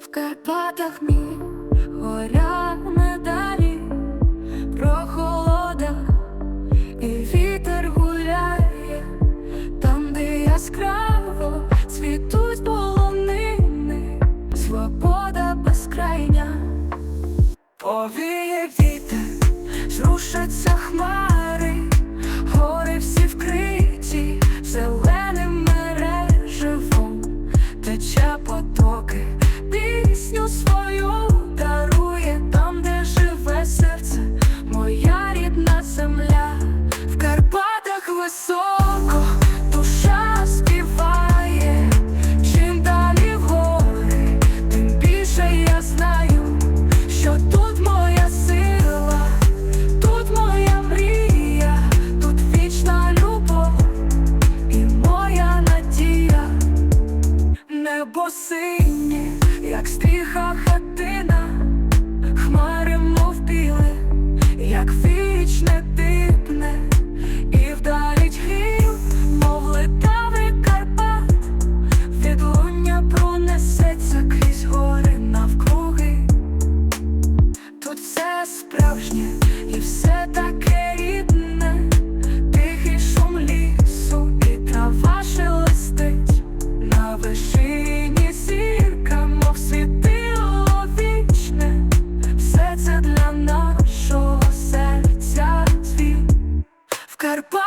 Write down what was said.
В Карпатах мій горя медалі, прохолода і вітер гуляє, там, де яскраво цвітуть полонини, свобода безкрайня, повіє вітер, зрушаться хмари, гори всі вкриті зеленим мереживом, тече потоки, пісню свою дарує там, де живе серце, моя рідна земля, в Карпатах високо. Душа співає, чим далі в тим більше я знаю, що тут моя сила, тут моя мрія, тут вічна любов і моя надія. Небо синє, як стиха хатина, хмара. cuerpo.